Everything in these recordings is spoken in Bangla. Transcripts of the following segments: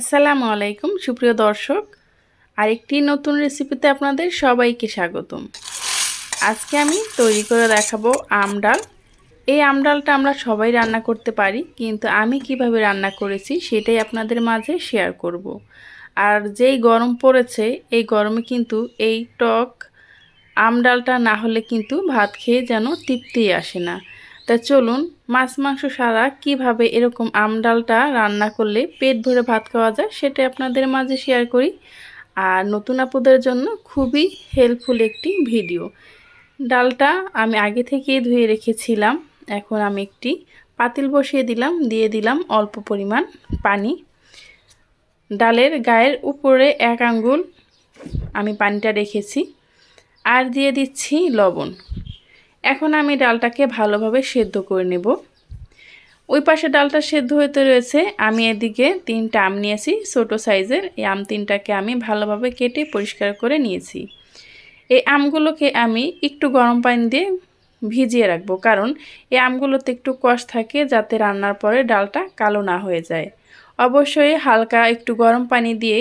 আসসালামু আলাইকুম, সুপ্রিয় দর্শক। আরেকটি নতুন রেসিপিতে আপনাদের সবাইকে স্বাগতম। আজকে আমি তৈরি করে দেখাবো আম ডাল। এই আম ডালটা আমরা সবাই রান্না করতে পারি, কিন্তু আমি কীভাবে রান্না করেছি সেটাই আপনাদের মাঝে শেয়ার করব। আর যেই গরম পড়েছে, এই গরমে কিন্তু এই টক আম ডালটা না হলে কিন্তু ভাত খেয়ে যেন তৃপ্তি আসে না। তা চলুন, মাছ, মাংস সারা কীভাবে এরকম আম ডালটা রান্না করলে পেট ভরে ভাত খাওয়া যায় সেটা আপনাদের মাঝে শেয়ার করি। আর নতুন আপুদের জন্য খুবই হেল্পফুল একটি ভিডিও ডালটা আমি আগে থেকেই ধুয়ে রেখেছিলাম, এখন আমি একটি পাতিল বসিয়ে দিলাম, দিয়ে দিলাম অল্প পরিমাণ পানি। ডালের গায়ের উপরে এক আঙ্গুল আমি পানিটা রেখেছি, আর দিয়ে দিচ্ছি লবণ। এখন আমি ডালটাকে ভালোভাবে সেদ্ধ করে নেব। ওই পাশে ডালটা সেদ্ধ হতে রয়েছে, আমি এদিকে তিনটা আম নিয়েছি, ছোটো সাইজের। এই আম তিনটাকে আমি ভালোভাবে কেটে পরিষ্কার করে নিয়েছি। এই আমগুলোকে আমি একটু গরম পানি দিয়ে ভিজিয়ে রাখব, কারণ এই আমগুলোতে একটু কষ থাকে যাতে রান্নার পরে ডালটা কালো না হয়ে যায়। অবশ্যই হালকা একটু গরম পানি দিয়ে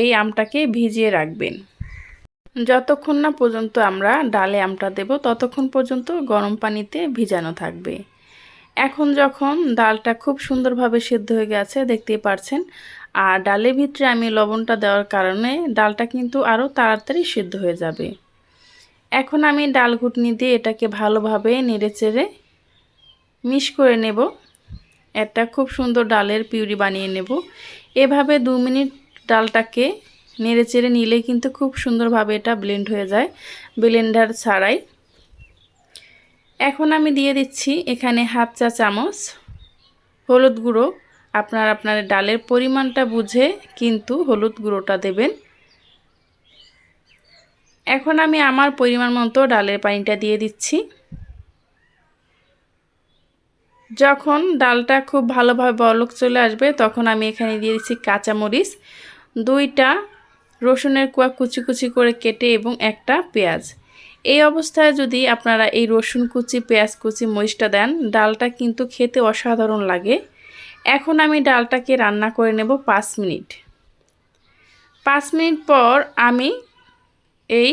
এই আমটাকে ভিজিয়ে রাখবেন। যতক্ষণ না পর্যন্ত আমরা ডালে আমটা দেব, ততক্ষণ পর্যন্ত গরম পানিতে ভিজানো থাকবে। এখন যখন ডালটা খুব সুন্দরভাবে সিদ্ধ হয়ে গেছে, দেখতেই পারছেন, আর ডালের ভিতরে আমি লবণটা দেওয়ার কারণে ডালটা কিন্তু আরও তাড়াতাড়ি সিদ্ধ হয়ে যাবে। এখন আমি ডাল ঘুটনি দিয়ে এটাকে ভালোভাবে নেড়ে চেড়ে মিশ করে নেব। একটা খুব সুন্দর ডালের পিউরি বানিয়ে নেব। এভাবে দু মিনিট ডালটাকে নেড়ে চেড়ে নিলেই কিন্তু খুব সুন্দরভাবে এটা ব্লেন্ড হয়ে যায় ব্লেন্ডার ছাড়াই। এখন আমি দিয়ে দিচ্ছি এখানে হাফ চা চামচ হলুদ গুঁড়ো। আপনার আপনার ডালের পরিমাণটা বুঝে কিন্তু হলুদ গুঁড়োটা দেবেন। এখন আমি আমার পরিমাণ মতো ডালের পানিটা দিয়ে দিচ্ছি। যখন ডালটা খুব ভালোভাবে বলক চলে আসবে, তখন আমি এখানে দিয়ে দিচ্ছি কাঁচামরিচ। দুইটা রসুনের কুয়া কুচি কুচি করে কেটে এবং একটা পেঁয়াজ। এই অবস্থায় যদি আপনারা এই রসুন কুচি, পেঁয়াজ কুচি, মরিচটা দেন, ডালটা কিন্তু খেতে অসাধারণ লাগে। এখন আমি ডালটাকে রান্না করে নেব পাঁচ মিনিট। পাঁচ মিনিট পর আমি এই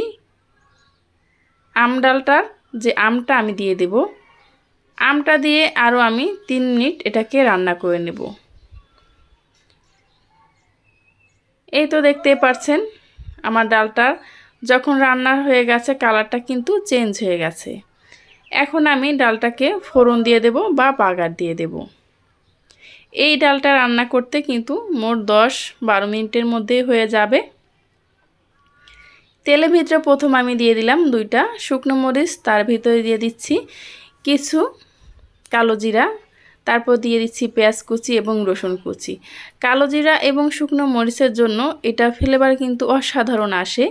আম ডালটার যে আমটা আমি দিয়ে দেব, আমটা দিয়ে আরও আমি তিন মিনিট এটাকে রান্না করে নেব। এই তো দেখতে পারছেন, আমার ডালটার যখন রান্না হয়ে গেছে, কালারটা কিন্তু চেঞ্জ হয়ে গেছে। এখন আমি ডালটাকে ফোড়ন দিয়ে দেব বা বাগার দিয়ে দেব। এই ডালটা রান্না করতে কিন্তু মোট দশ বারো মিনিটের মধ্যে হয়ে যাবে। তেলের ভিতরে প্রথম আমি দিয়ে দিলাম দুইটা শুকনো মরিচ, তার ভিতরে দিয়ে দিচ্ছি কিছু কালো জিরা তারপর দিয়ে দিচ্ছি পেঁয়াজ কুচি এবং রসুন কুচি। কালো জিরা এবং শুকনো মরিচের জন্য এটা ফ্লেভার কিন্তু অসাধারণ আসে।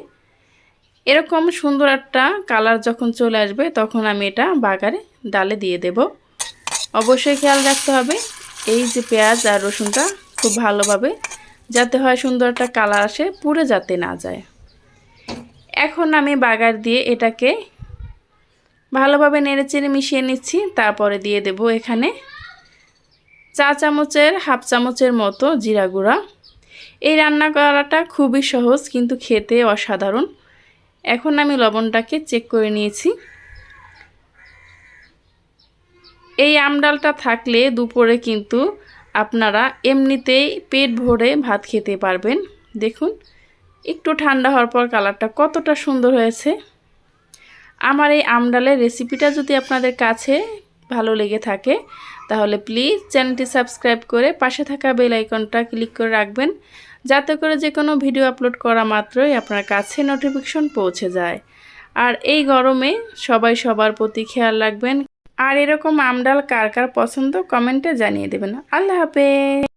এরকম সুন্দর একটা কালার যখন চলে আসবে, তখন আমি এটা বাগারে ডালে দিয়ে দেব। অবশ্যই খেয়াল রাখতে হবে, এই যে পেঁয়াজ আর রসুনটা খুব ভালোভাবে যাতে হয় সুন্দর একটা কালার আসে, পুড়ে যাতে না যায়। এখন আমি বাগার দিয়ে এটাকে ভালোভাবে নেড়ে চেড়ে মিশিয়ে নিচ্ছি, তারপরে দিয়ে দেব এখানে চা চামচের হাফ চামচের মতো জিরা গুঁড়া। এই রান্না করাটা খুবই সহজ, কিন্তু খেতে অসাধারণ। এখন আমি লবণটাকে চেক করে নিয়েছি। এই আমডালটা থাকলে দুপুরে কিন্তু আপনারা এমনিতেই পেট ভরে ভাত খেতে পারবেন। দেখুন, একটু ঠান্ডা হওয়ার পর কালারটা কতটা সুন্দর হয়েছে। আমার এই আমডালের রেসিপিটা যদি আপনাদের কাছে ভালো লেগে থাকে তাহলে প্লিজ চ্যানেলটি সাবস্ক্রাইব করে পাশে থাকা বেল আইকনটা ক্লিক করে রাখবেন, যাতে করে যে কোনো ভিডিও আপলোড করা মাত্রই আপনার কাছে নোটিফিকেশন পৌঁছে যায়। আর এই গরমে সবাই সবার প্রতি খেয়াল রাখবেন। আর এরকম আমডাল কার কার পছন্দ কমেন্টে জানিয়ে দেবেন। আল্লাহ হাফেজ!